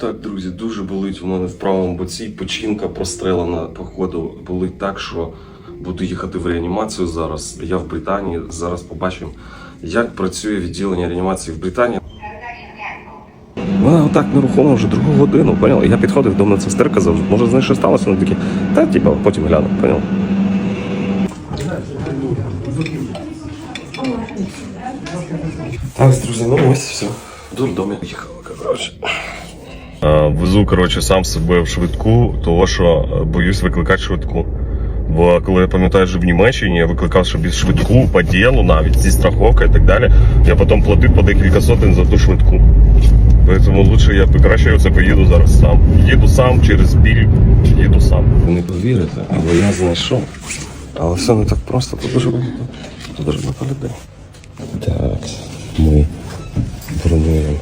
Так, друзі, дуже болить у мене в правому боці. Печінка прострелена, походу, болить так, що буду їхати в реанімацію зараз. Я в Британії. Зараз побачимо, як працює відділення реанімації в Британії. Вона отак нерухомо вже другу годину, поняла? Я підходив до медсестер, казав, може з нею що сталося? Вони такі, та типа, потім гляну, поняла? Так, друзі, ну ось все. Додому їхали, коротше. Везу, коротше, сам себе в швидку, того що е, боюсь викликати швидку. Бо коли я пам'ятаю, що в Німеччині я викликав собі швидку по ділу, навіть зі страховкою і так далі. Я потім платив по декілька сотень за ту швидку. Тому лучше я краще це поїду зараз сам. Їду сам через біль, їду сам. Ви не повірите, але я знайшов. Але все не так просто, тут дуже багато. Тут дуже багато людей. Так, ми бронюємо.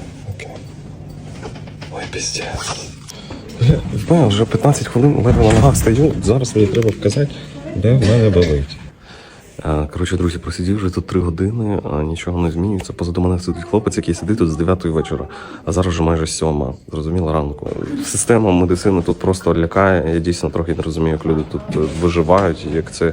Окей. Бля, вже 15 хвилин ледве на ногах стою. Зараз мені треба вказати, де в мене болить. Коротше, друзі, просидів вже тут 3 години, а нічого не змінюється. Позаду мене сидить хлопець, який сидить тут з 9 вечора, а зараз вже майже 7, зрозуміло, ранку. Система медицини тут просто лякає. Я дійсно трохи не розумію, як люди тут е, виживають, як це.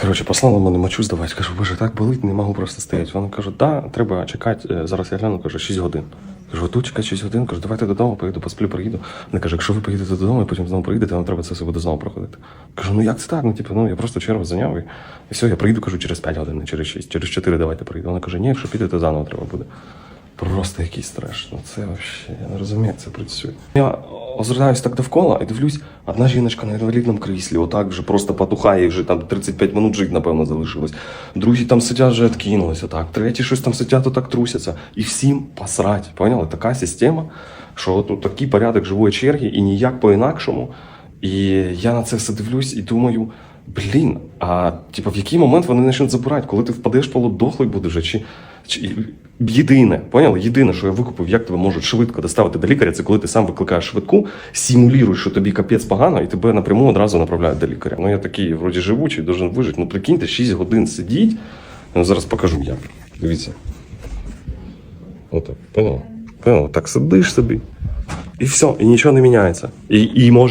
Коротше, послала мене мочу здавати. Кажу, боже, так болить, не можу просто стояти. Вона каже, да, треба чекати. Е, Зараз я гляну, каже, 6 годин. Кажу, тут чекати 6 годин. Кажу, давайте додому, поїду, посплю, приїду. Вона каже, якщо ви поїдете додому і потім знову приїдете, вам треба це все буде знову проходити. Кажу, ну як це так? Ну, типу, ну я просто чергу зайняв і, і все, я приїду, кажу, через 5 годин, не через 6, через 4 давайте приїду. Вона каже, ні, якщо підете, заново треба буде. Просто якийсь треш. Ну це взагалі, я не розумію, це працює. Я озираюсь так довкола і дивлюсь, одна жіночка на інвалідному кріслі, отак вже просто потухає, їй вже там 35 минут жити, напевно, залишилось. Другі там сидять, вже відкинулися так. Треті щось там сидять, отак трусяться. І всім посрать. Поняли? Така система, що от, такий порядок живої черги і ніяк по-інакшому. І я на це все дивлюсь і думаю. Блін, а типа в який момент вони почнуть забирати, коли ти впадеш полудохлий будеш, а чи, чи єдине, поняли? Єдине, що я викупив, як тебе можуть швидко доставити до лікаря, це коли ти сам викликаєш швидку, симулюєш, що тобі капець погано, і тебе напряму одразу направляють до лікаря. Ну я такий, вроді живучий, должен вижити. Ну прикиньте, 6 годин сидіть. Ну, зараз покажу як. Дивіться. Отак, поняла? Поняла? Так сидиш собі. І все, і нічого не міняється. І, і може.